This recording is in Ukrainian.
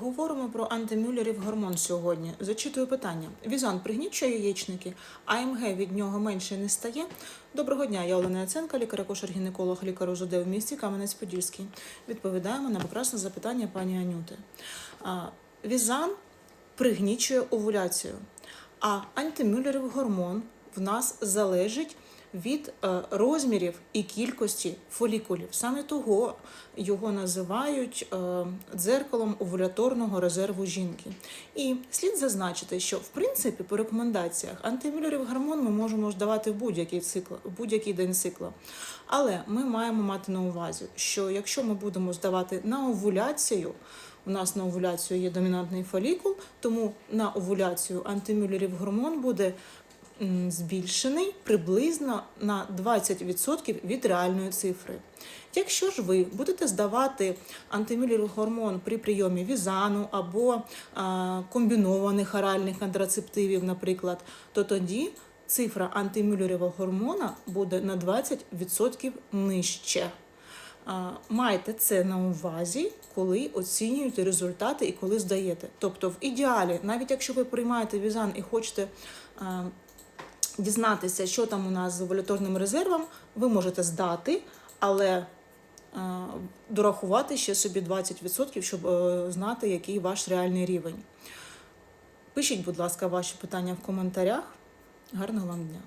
Говоримо про антимюллерів гормон сьогодні. Зачитую питання. Візан пригнічує яєчники, АМГ від нього менше не стає. Доброго дня, я Олена Яценка, лікар-акушер-гінеколог, лікар УЗД в місті Кам'янець-Подільський. Відповідаємо на прекрасне запитання пані Анюти. Візан пригнічує овуляцію, а антимюллерів гормон в нас залежить від е, розмірів і кількості фолікулів. Саме того його називають е, дзеркалом овуляторного резерву жінки. І слід зазначити, що в принципі по рекомендаціях антимюллерів гормон ми можемо здавати в будь-який цикл, будь-який день цикла. Але ми маємо мати на увазі, що якщо ми будемо здавати на овуляцію, у нас на овуляцію є домінантний фолікул, тому на овуляцію антимюллерів гормон буде збільшений приблизно на 20% від реальної цифри. Якщо ж ви будете здавати антимюллерів гормон при прийомі візану або комбінованих оральних контрацептивів, наприклад, то тоді цифра антимюллерівого гормона буде на 20% нижче. Майте це на увазі, коли оцінюєте результати і коли здаєте. Тобто, в ідеалі, навіть якщо ви приймаєте візан і хочете дізнатися, що там у нас з валюторним резервом, ви можете здати, але а, дорахувати ще собі 20%, щоб е, знати, який ваш реальний рівень. Пишіть, будь ласка, ваші питання в коментарях. Гарного вам дня!